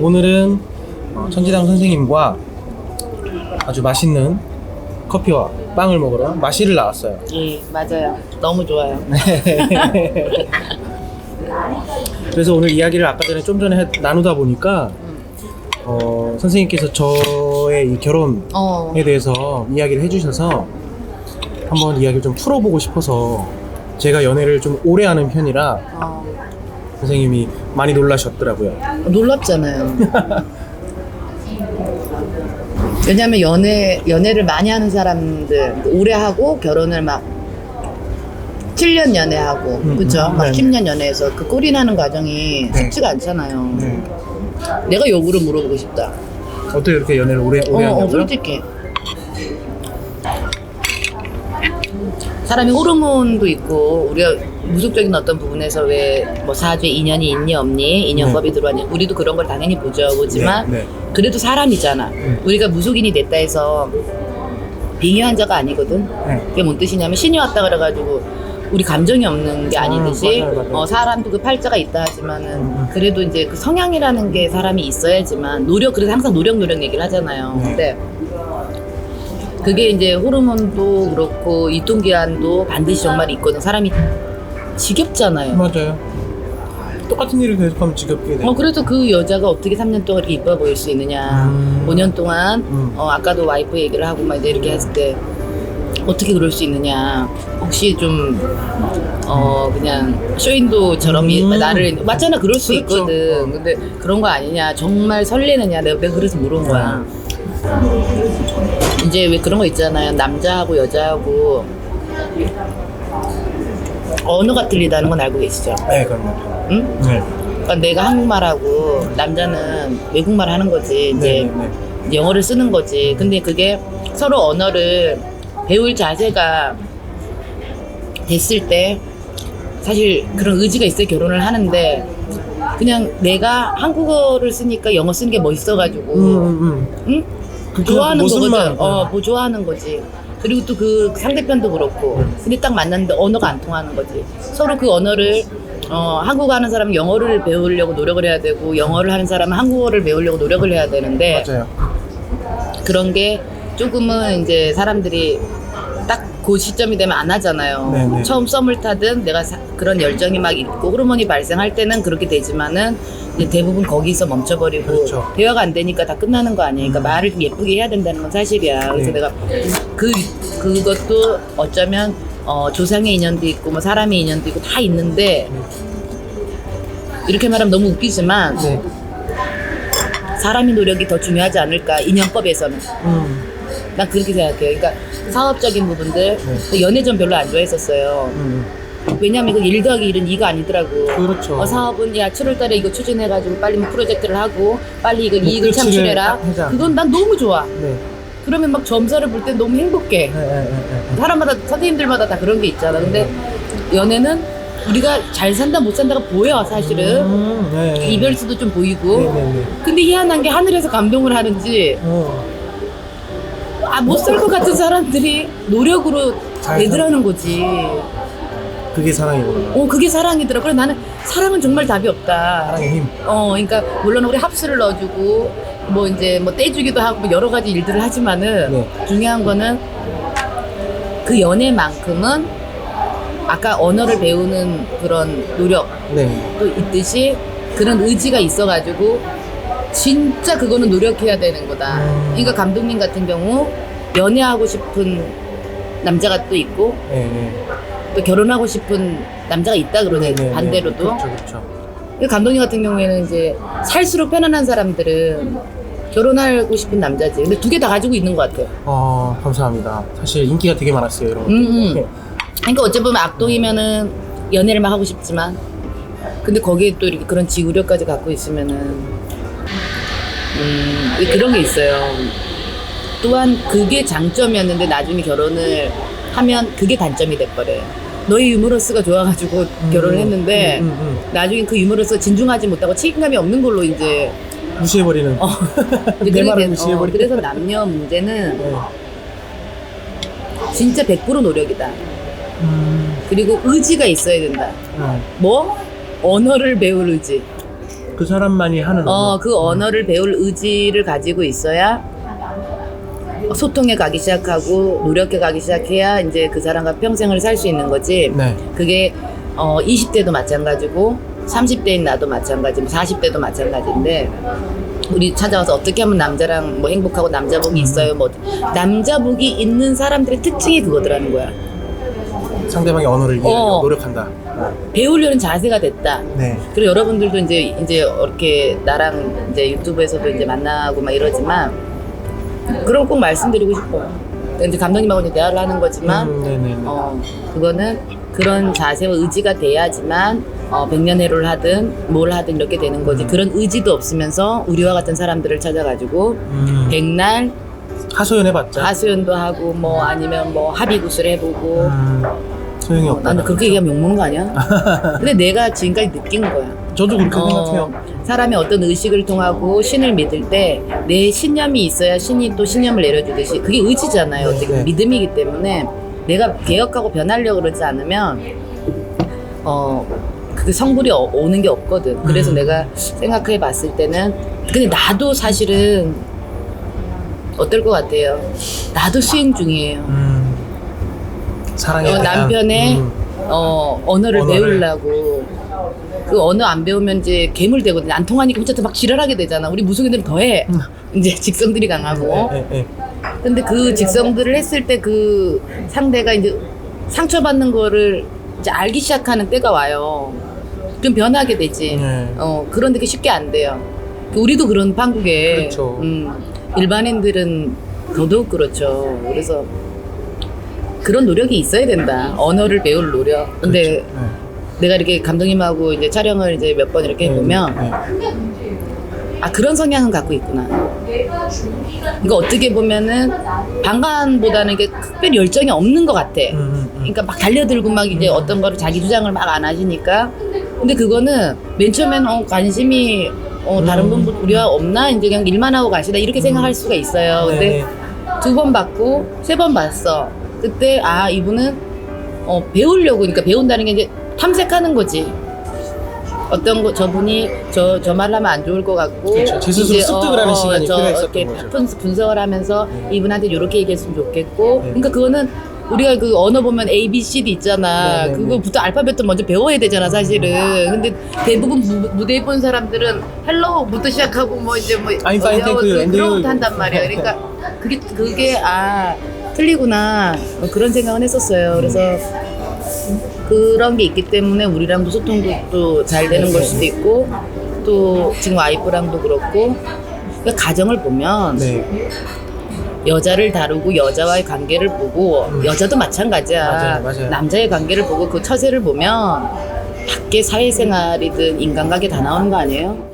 오늘은 어, 천지당 선생님과 아주 맛있는 커피와 빵을 먹으러 마시를 나왔어요. 예, 맞아요. 너무 좋아요. 그래서 오늘 이야기를 아까 전에 좀 전에 해- 나누다 보니까 어, 선생님께서 저의 이 결혼에 어, 대해서 이야기를 해주셔서 한번 이야기를 좀 풀어보고 싶어서 제가 연애를 좀 오래 하는 편이라 어, 선생님이 많이 놀라셨더라고요. 놀랍잖아요. 왜냐면 연애, 연애를 많이 하는 사람들, 오래 하고 결혼을 막 7년 연애하고, 음, 그쵸? 음, 막 네. 10년 연애해서 그 꼴이 나는 과정이 네. 쉽지가 않잖아요. 네. 내가 역으로 물어보고 싶다. 어떻게 이렇게 연애를 오래 오래 어, 어, 하냐고요? 솔직히. 사람이 호르몬도 있고 우리가 무속적인 어떤 부분에서 왜 뭐 사주에 인연이 있니 없니 인연법이 들어왔니 우리도 그런 걸 당연히 보죠 보지만 네, 네. 그래도 사람이잖아 음. 우리가 무속인이 됐다 해서 빙의 환자가 아니거든 네. 그게 뭔 뜻이냐면 신이 왔다 그래가지고 우리 감정이 없는 게 아니듯이 아, 맞아요, 맞아요. 어, 사람도 그 팔자가 있다 하지만은 음. 그래도 이제 그 성향이라는 게 사람이 있어야지만 노력 그래서 항상 노력 노력 얘기를 하잖아요. 네. 근데 그게 이제 호르몬도 그렇고 유통기한도 반드시 정말 있거든. 사람이 지겹잖아요. 맞아요. 똑같은 일을 계속하면 지겹게 돼. 어 그래도 그 여자가 어떻게 3년 동안 이렇게 이뻐 보일 수 있느냐. 음. 5년 동안 음. 어 아까도 와이프 얘기를 하고 막 이제 이렇게 했을 때 어떻게 그럴 수 있느냐. 혹시 좀 어 그냥 쇼인도처럼 이- 음. 나를 맞잖아 그럴 수 그렇죠. 있거든. 근데 그런 거 아니냐. 정말 설레느냐. 내가, 내가 그래서 물은 거야. 이제 왜 그런 거 있잖아요. 남자하고 여자하고 언어가 틀리다는 건 알고 계시죠? 네, 그런 거. 응? 네. 그러니까 내가 한국말하고 남자는 외국말 하는 거지. 이제 네, 네, 이제 영어를 쓰는 거지. 근데 그게 서로 언어를 배울 자세가 됐을 때 사실 그런 의지가 있어야 결혼을 하는데 그냥 내가 한국어를 쓰니까 영어 쓰는 게 멋있어가지고 음, 음, 응? 그 좋아하는 무슨 거거든. 말? 어, 뭐 좋아하는 거지. 그리고 또 그 상대편도 그렇고. 근데 딱 만났는데 언어가 안 통하는 거지. 서로 그 언어를 어, 한국어 하는 사람은 영어를 배우려고 노력을 해야 되고 영어를 하는 사람은 한국어를 배우려고 노력을 해야 되는데 맞아요. 그런 게 조금은 이제 사람들이 딱 그 시점이 되면 안 하잖아요. 네네. 처음 썸을 타든 내가 사- 그런 열정이 막 있고 호르몬이 발생할 때는 그렇게 되지만은 이제 대부분 거기서 멈춰버리고 그렇죠. 대화가 안 되니까 다 끝나는 거 아니에요. 그러니까 말을 좀 예쁘게 해야 된다는 건 사실이야. 그래서 네. 내가 그 그것도 어쩌면 어, 조상의 인연도 있고 뭐 사람의 인연도 있고 다 있는데 이렇게 말하면 너무 웃기지만 네. 사람의 노력이 더 중요하지 않을까 인연법에서는. 음, 난 그렇게 생각해요. 그러니까 사업적인 부분들, 네. 근데 연애 좀 별로 안 좋아했었어요. 음. 왜냐면 이거 일 더하기 일은 이가 아니더라고. 그렇죠. 어, 사업은 야 7월달에 이거 추진해가지고 빨리 뭐 프로젝트를 하고 빨리 이거 이익을 목표치를 창출해라. 딱 하자. 그건 난 너무 좋아. 네. 그러면 막 점사를 볼 때 너무 행복해. 네, 네, 네, 네. 사람마다 선생님들마다 다 그런 게 있잖아. 근데 연애는 우리가 잘 산다 못 산다가 보여 사실은. 음, 네, 네. 이별수도 좀 보이고. 네, 네, 네. 근데 희한한 게 하늘에서 감동을 하는지 어, 아 못 살 것 같은 사람들이 노력으로 잘 되더라는 거지. 그게 사랑이구나. 어 그게 사랑이더라. 그래 나는 사랑은 정말 답이 없다. 사랑의 힘. 어 그러니까 물론 우리 합수를 넣어주고 뭐 이제 뭐 떼주기도 하고 뭐 여러 가지 일들을 하지만은 네. 중요한 거는 그 연애만큼은 아까 언어를 배우는 그런 노력도 네. 있듯이 그런 의지가 있어가지고 진짜 그거는 노력해야 되는 거다. 음. 그러니까 감독님 같은 경우 연애하고 싶은 남자가 또 있고 네, 네. 또 결혼하고 싶은 남자가 있다 그러네 네, 네, 네. 반대로도 그렇죠, 그렇죠. 그 감독님 같은 경우에는 이제 살수록 편안한 사람들은 결혼하고 싶은 남자지 근데 두 개 다 가지고 있는 것 같아요 어, 감사합니다. 사실 인기가 되게 많았어요, 이런 거. 음, 음. 네. 그러니까 어찌 보면 악동이면은 연애를 막 하고 싶지만 근데 거기에 또 이렇게 그런 지구력까지 갖고 있으면은 음 이- 그런 게 있어요 또한 그게 장점이었는데 나중에 결혼을 하면 그게 단점이 돼버려요 너의 유머러스가 좋아가지고 결혼을 했는데 음, 음, 음. 나중에 그 유머러스가 진중하지 못하고 책임감이 없는 걸로 이제 무시해버리는. 어, 내 그렇게 말을 된- 무시해버리는. 그래서 남녀 문제는 네. 진짜 100% 노력이다. 음, 그리고 의지가 있어야 된다. 네. 뭐? 언어를 배울 의지. 그 사람만이 하는 어, 언어. 그 언어를 배울 의지를 가지고 있어야 소통해 가기 시작하고 노력해 가기 시작해야 이제 그 사람과 평생을 살 수 있는 거지. 네. 그게 어 20대도 마찬가지고 30대인 나도 마찬가지고 40대도 마찬가지인데 우리 찾아와서 어떻게 하면 남자랑 뭐 행복하고 남자복이 있어요. 뭐 남자복이 있는 사람들의 특징이 그거더라는 거야. 상대방의 언어를 이해하려고 어. 노력한다. 배우려는 자세가 됐다. 네. 그리고 여러분들도 이제 이제 이렇게 나랑 이제 유튜브에서도 이제 만나고 막 이러지만 그런 거꼭 말씀드리고 싶어. 이제 감독님하고 이제 대화를 하는 거지만 음, 네네. 어 그거는 그런 자세와 의지가 돼야지만 어 백년해로를 하든 뭘 하든 이렇게 되는 거지. 그런 의지도 없으면서 우리와 같은 사람들을 찾아가지고 음, 백날 하소연 해봤자 하수연도 하고 뭐 아니면 뭐 합의구술 해보고 음, 소용이 어, 없다. 나는 그렇게 얘기하면 욕먹는 거 아니야? 근데 내가 지금까지 느낀 거야. 저도 그렇게 어, 생각해요. 사람의 어떤 의식을 통하고 신을 믿을 때 내 신념이 있어야 신이 또 신념을 내려주듯이 그게 의지잖아요. 네, 어떻게 네. 믿음이기 때문에 내가 개혁하고 변하려고 그러지 않으면 어 그게 성불이 어- 오는 게 없거든. 그래서 음. 내가 생각해 봤을 때는 근데 나도 사실은 어떨 것 같아요. 나도 수행 중이에요. 음, 사랑에 어, 대한, 남편의 음, 어, 언어를, 언어를. 배우려고 그 언어 안 배우면 이제 괴물 되거든. 안 통하니까 혼자 막 지랄하게 되잖아. 우리 무속인들은 더해. 이제 직성들이 강하고. 예, 예, 예. 근데 그 직성들을 했을 때 그 상대가 이제 상처받는 거를 이제 알기 시작하는 때가 와요. 좀 변하게 되지. 네. 어, 그런데 그게 쉽게 안 돼요. 우리도 그런 판국에. 그렇죠. 음, 일반인들은 더더욱 그렇죠. 그래서 그런 노력이 있어야 된다. 언어를 배울 노력. 근데 그렇죠. 네. 내가 이렇게 감독님하고 이제 촬영을 이제 몇 번 이렇게 네, 해보면 네. 아 그런 성향은 갖고 있구나. 그러니까 어떻게 보면은 방관보다는 이게 특별히 열정이 없는 것 같아. 음, 음, 음. 그러니까 막 달려들고 막 이제 어떤 거를 자기 주장을 막 안 하시니까. 근데 그거는 맨 처음에는 어, 관심이 어, 다른 음. 분 우리와 없나 이제 그냥 일만 하고 가시다 이렇게 생각할 수가 있어요. 근데 네. 두번 봤고 세 번 봤어. 그때 아 이분은 어, 배우려고 그러니까 배운다는 게 이제 탐색하는 거지. 어떤 거 저분이 저 저 말하면 안 좋을 것 같고 그렇죠. 제 스스로 이제, 습득을 하는 시간이 저 필요했었던 이렇게 거죠. 분- 분석을 하면서 네. 이분한테 이렇게 얘기했으면 좋겠고 네. 그러니까 그거는 우리가 그 언어 보면 A, B, C, D 있잖아. 네, 네, 그거부터 알파벳도 먼저 배워야 되잖아, 사실은. 근데 대부분 무, 무대에 본 사람들은 헬로부터 시작하고 뭐 이제 뭐 어, you, 그- and 그런. 것부터 한단 말이야. 그러니까 그게 그게 아 틀리구나 뭐 그런 생각은 했었어요. 그래서 그런 게 있기 때문에 우리랑도 소통도 또잘 되는 걸 수도 있고 또 지금 와이프랑도 그렇고 그러니까 가정을 보면 네. 여자를 다루고 여자와의 관계를 보고 여자도 마찬가지야. 맞아요, 맞아요. 남자의 관계를 보고 그 처세를 보면 밖에 사회생활이든 인간관계 다 나오는 거 아니에요?